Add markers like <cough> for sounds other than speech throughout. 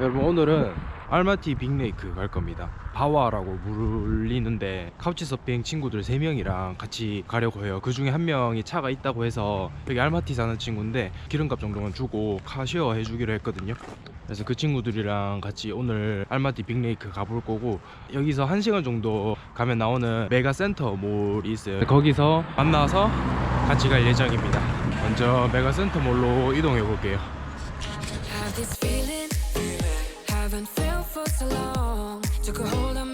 여러분 오늘은 알마티 빅레이크 갈 겁니다. 바와라고 불리는데 카우치 서핑 친구들 3명이랑 같이 가려고 해요. 그 중에 한 명이 차가 있다고 해서 여기 알마티 사는 친구인데 기름값 정도만 주고 카시어 해주기로 했거든요. 그래서 그 친구들이랑 같이 오늘 알마티 빅레이크 가볼 거고 여기서 1시간 정도 가면 나오는 메가 센터 몰이 있어요. 거기서 만나서 같이 갈 예정입니다. 먼저 메가 센터 몰로 이동해 볼게요. Haven't felt for so long. Took a hold of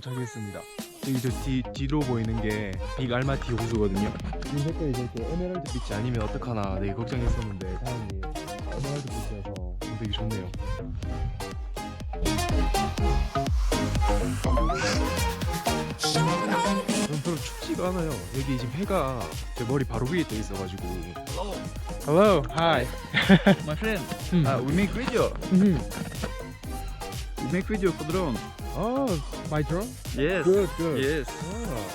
도착했습니다. 여기 저 뒤, 뒤로 보이는 게 빅 알마티 호수거든요. 이 색깔이 저렇게 에메랄드 빛이 아니면 어떡하나 되게 걱정했었는데 다행히 에메랄드 빛이어서 되게 좋네요. 전 별로 춥지가 않아요. 여기 지금 해가 제 머리 바로 위에 떠 있어가지고. Hello, hi. <laughs> My friend, uh, we make video. Mhm. We make video for drone. Oh, my drone? Yes. Good, good. Yes. 아.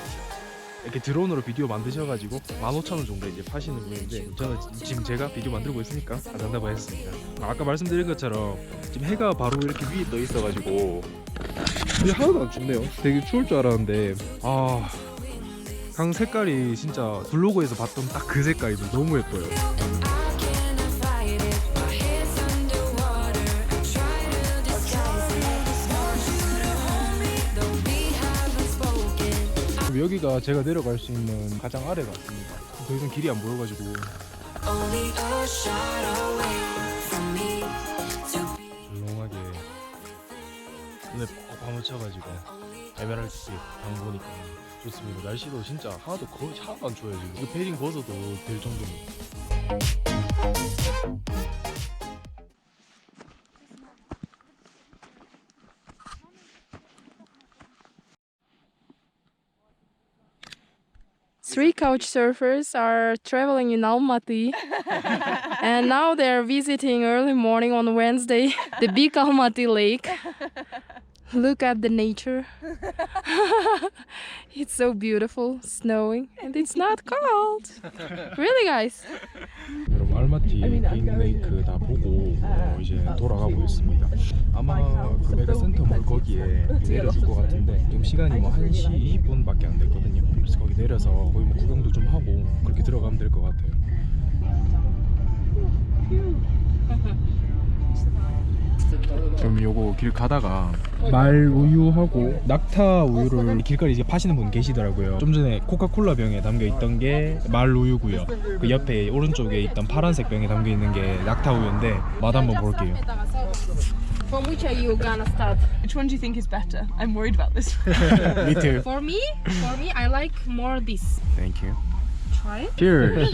이렇게 드론으로 비디오 만드셔가지고 15,000원 정도 이제 파시는 분인데 저는 지금 제가 비디오 만들고 있으니까 가장다고 했습니다 아까 말씀드린 것처럼 지금 해가 바로 이렇게 위에 떠 있어가지고 근데 하나도 안 춥네요 되게 추울 줄 알았는데 아 강 색깔이 진짜 블로그에서 봤던 딱 그 색깔이 너무 예뻐요 여기가 제가 내려갈 수 있는 가장 아래 같습니다 더 이상 길이 안 보여가지고. 조용하게 눈에 퍽 파묻혀가지고 에메랄드빛 방 보니까 좋습니다. 날씨도 진짜 하나도 거의 하나도 안 추워요 지금. 이거 패딩 벗어도 될 정도입니다. Three couch surfers are traveling in Almaty <laughs> and now they're visiting early morning on Wednesday the big Almaty lake. <laughs> Look at the nature. <laughs> it's so beautiful, snowing, and it's not cold. Really, guys? 여러분 알마티 빅레이크 다 보고 어, 이제 돌아가고 있습니다. 아마 그 메가센터 몰 거기에 내려줄 것 같은데 지금 시간이 뭐 1시 20분밖에 안 됐거든요. 그래서 거기 내려서 거기 뭐 구경도 좀 하고 그렇게 들어가면 될 것 같아요. <laughs> 그럼 요거 길 가다가 말 우유하고 낙타 우유를 길거리 이제 파시는 분 계시더라고요. 좀 전에 코카콜라 병에 담겨 있던 게 말 우유고요. 그 옆에 오른쪽에 있던 파란색 병에 담겨 있는 게 낙타 우유인데 맛 한번 볼게요. From which are you gonna start? Which one do you think is better? I'm worried about this. Me too. For me, for me, I like more this. Thank you. Try it. Cheers.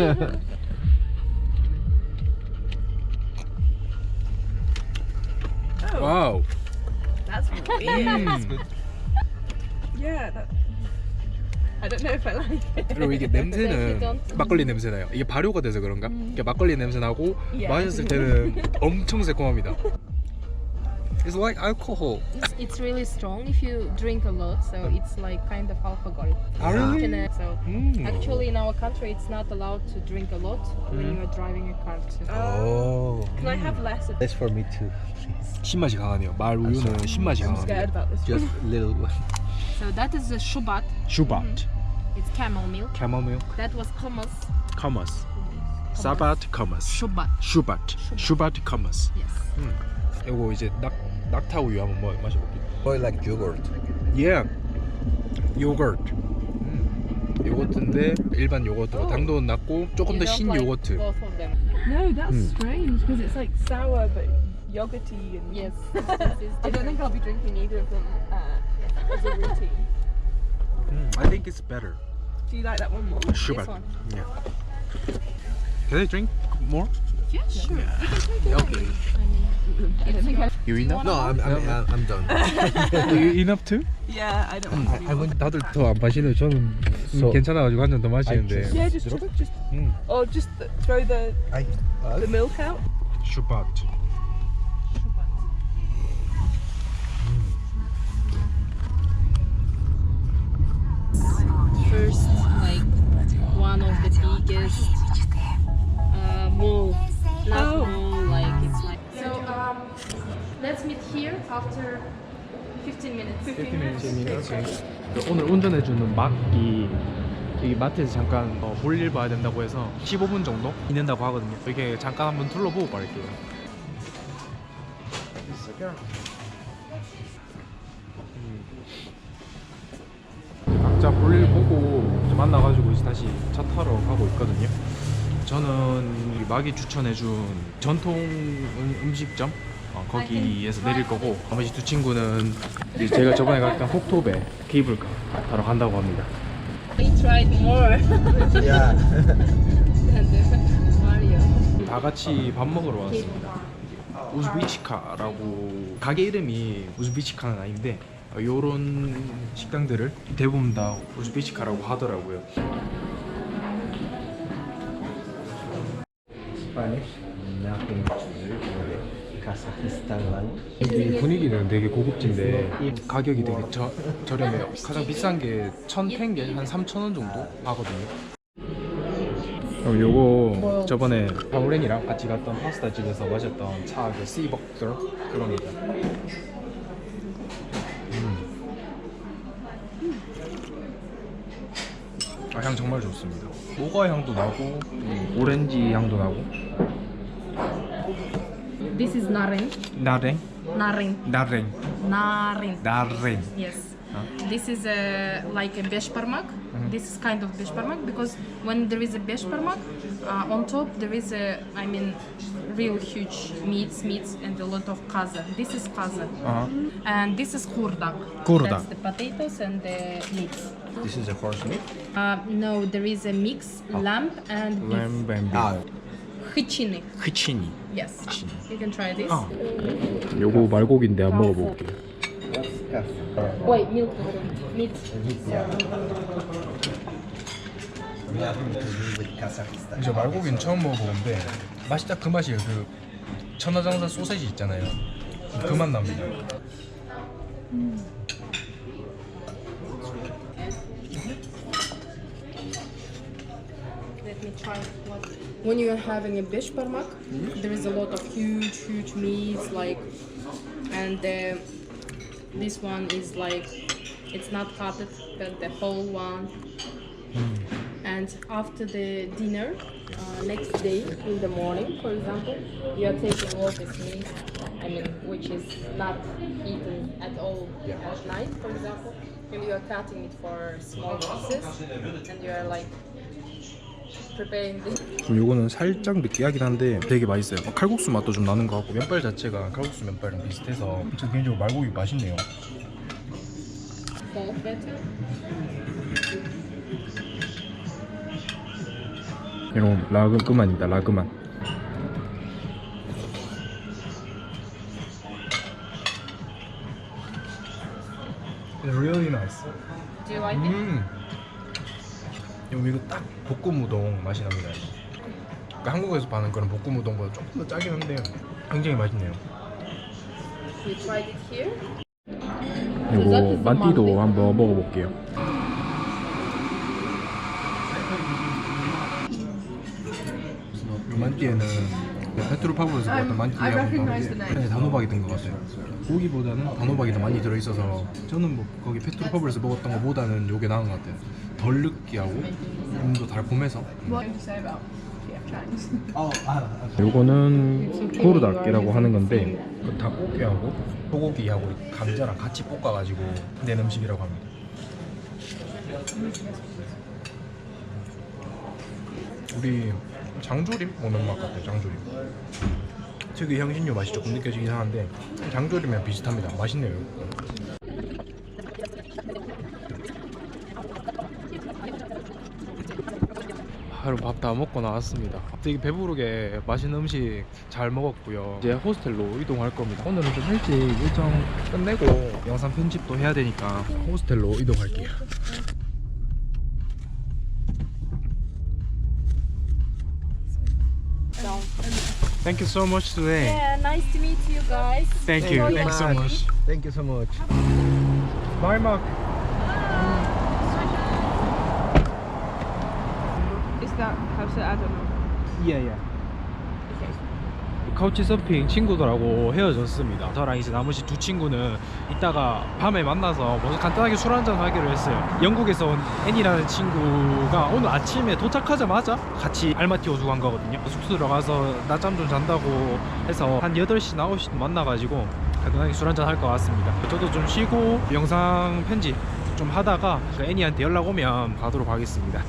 와우. That's weird. yeah. That... I don't know if I like it. 그리고 이게 You 냄새는 don't- 막걸리 냄새 나요. 이게 발효가 돼서 그런가? 이게 막걸리 냄새 나고 Yeah. 마셨을 때는 엄청 새콤합니다. It's like alcohol. It's, it's really strong if you drink a lot, so it's like kind of alcohol. Ah, really? Can, uh, So 음. actually, in our country, it's not allowed to drink a lot when you're driving a car. So. 오. Can I have less of That's for me too. 신맛이 강하네요. 말 우유는 신맛이 I'm scared 강합니다. about this. Just little one. <laughs> So that is the shubat. 슈밭, It's camel milk. 캐머 밀크, That was hummus. 커머스, 사바트 커머스, Shubat. 슈밭, 슈밭 커머스. Yes. 이거 이제 낙 낙타 우유 한번 뭐, 마셔볼게요. Boy like yogurt. 예. 요거트. 음. 요거트인데 일반 요거트로 당도 낮고 조금 더 신 요거트. No, that's Hmm. strange because it's like sour but yogurty and Yes. I don't think I'll be drinking either of them uh, as a routine. 음, I think it's better. Do you like that one more? Sure. one. Yeah. Can I drink more? Yeah, sure. Okay. I don't think I. You enough? No, I'm I'm, I'm, I'm done. you enough too? Yeah, I don't want to. I want 다들 더 안 마시는 저는 So- 괜찮아가지고 한 잔 더 마시는데. Yeah, just just, just 음. or just th- throw the I, uh, the milk out. 슈팟. First, like after 15 minutes. 15 minutes. 그 오늘 운전해주는 막이 이 마트에서 잠깐 어, 볼일 봐야 된다고 해서 15분 정도 있는다고 하거든요. 이렇게 잠깐 한번 둘러보고 갈게요. 음. 각자 볼일 보고 이제 만나가지고 이제 다시 차 타러 가고 있거든요. 저는 이 막이 추천해준 전통 음- 음식점 어, 거기에서 내릴 거고 나머지 두 친구는 이제 제가 저번에 갔던 혹토베 케이블카 타러 간다고 합니다. We tried more yeah. <laughs> 다 같이 밥 먹으러 왔습니다. 우즈비치카라고 가게 이름이 우즈비치카는 아닌데 요런 식당들을 대부분 다 우즈비치카라고 하더라고요. Spanish. 이 분위기는 되게 고급진데 가격이 되게 저, 저렴해요. 가장 비싼 게 1,000탱게 한 3,000원 정도 하거든요. 그럼 요거 저번에 파우렌이랑 같이 갔던 파스타 집에서 마셨던 차그 씨벅들 그겁니다. 아, 향 정말 좋습니다. 모과 향도 나고 음, 오렌지 향도 나고 This is narin. Narin. Narin. Narin. Narin. Yes. Huh? This is a, like a beshparmak. Mm -hmm. This is kind of beshparmak because when there is a beshparmak uh, on top there is a, I mean, real huge meats, meats, and a lot of kaza. This is kaza. Uh -huh. And this is kurdak. Kurdak. That's the potatoes and the meats. This is a horse meat? Uh, no, there is a mix, oh. lamb and beef. Lamb and beef. Ah. Chychiny. 크치니 Yes. You can try this. 아. 요거 말고기인데 한번 먹어볼게요 what's Kaz? Wait, milk. Meat. Yeah. 저 말고기는 처음 먹어보는데 맛이 딱그 맛이에요 그 천하장사 소세지 있잖아요 그 맛 납니다 Let me try what. When you are having a beshbarmak, there is a lot of huge, huge meats, like, and uh, this one is like, it's not cutted, but the whole one. And after the dinner, uh, next day in the morning, for example, you are taking all this meat, I mean, which is not eaten at all at night, for example, and you are cutting it for small pieces, and you are like this. 그럼 요거는 살짝 느끼하긴 한데 되게 맛있어요 어, 칼국수 맛도 좀 나는 것 같고 면발 자체가 칼국수 면발이랑 비슷해서 저 개인적으로 말고기 맛있네요 better. 이런 라그만입니다 라그만 really nice Do you like it? 음. 이거 딱 볶음 우동 맛이 납니다. 그러니까 한국에서 파는 그런 볶음 우동보다 조금 더 짜긴 한데 굉장히 맛있네요. You tried it here? 이거 만띠도 한번 먹어볼게요. 만띠에는 페트로파브에서 I'm- 먹었던 만띠하고. 네, 단호박이 든 것 같아요. 고기보다는 단호박이 더 많이 들어있어서 저는 뭐 거기 페트로파브에서 먹었던 것보다는 이게 나은 것 같아요. 덜 느끼하고 좀 더 달콤해서 What did you say about? Yeah. Chinese. Oh, ah, 요거는 고르닭이라고 하는 건데 그 닭고기하고 소고기하고 감자랑 같이 볶아가지고 낸 음식이라고 합니다. 우리 장조림 오는 맛 같아요. 장조림. 특유 향신료 맛이 조금 느껴지긴 하는데 장조림이랑 비슷합니다. 맛있네요. 하루 밥다 먹고 나왔습니다. 되게 배부르게 맛있는 음식 잘 먹었고요. 이제 호스텔로 이동할 겁니다. 오늘은 좀 일찍 일정 끝내고 영상 편집도 해야 되니까 호스텔로 이동할게요. Thank you so much today. Yeah, nice to meet you guys. Thank you. Thank you so much. Thank you so much. Bye, Mark. Is that how to add on? Yeah, yeah. 카우치 서핑 친구들하고 헤어졌습니다. 저랑 이제 나머지 두 친구는 이따가 밤에 만나서 뭐 간단하게 술 한잔 하기로 했어요. 영국에서 온 애니라는 친구가 오늘 아침에 도착하자마자 같이 알마티 호수 간 거거든요. 숙소 들어가서 낮잠 좀 잔다고 해서 한 8시, 9시 만나가지고 간단하게 술 한잔 할 것 같습니다. 저도 좀 쉬고 영상 편집 좀 하다가 그 애니한테 연락 오면 가도록 하겠습니다.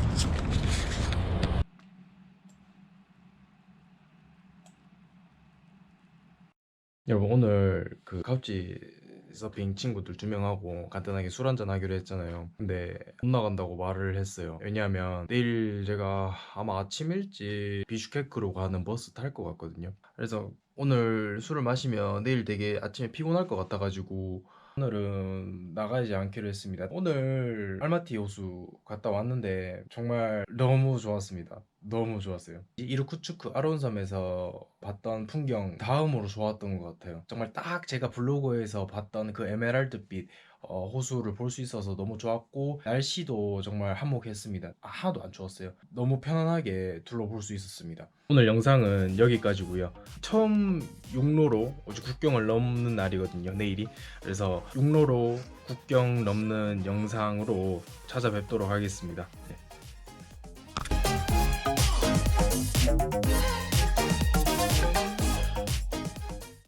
여러분 오늘 그 카우치 서핑 친구들 두 명하고 간단하게 술 한잔 하기로 했잖아요. 근데 못 나간다고 말을 했어요. 왜냐하면 내일 제가 아마 아침 일찍 비슈케크로 가는 버스 탈 것 같거든요. 그래서 오늘 술을 마시면 내일 되게 아침에 피곤할 것 같아가지고 오늘은 나가지 않기로 했습니다. 오늘 알마티 호수 갔다 왔는데 정말 너무 좋았습니다. 너무 좋았어요. 이 이르쿠츠크 아론섬에서 봤던 풍경 다음으로 좋았던 것 같아요. 정말 딱 제가 블로그에서 봤던 그 에메랄드빛 어, 호수를 볼 수 있어서 너무 좋았고 날씨도 정말 한몫했습니다. 아, 하나도 안 추웠어요. 너무 편안하게 둘러볼 수 있었습니다. 오늘 영상은 여기까지고요. 처음 육로로 국경을 넘는 날이거든요. 내일이. 그래서 육로로 국경 넘는 영상으로 찾아뵙도록 하겠습니다. 네.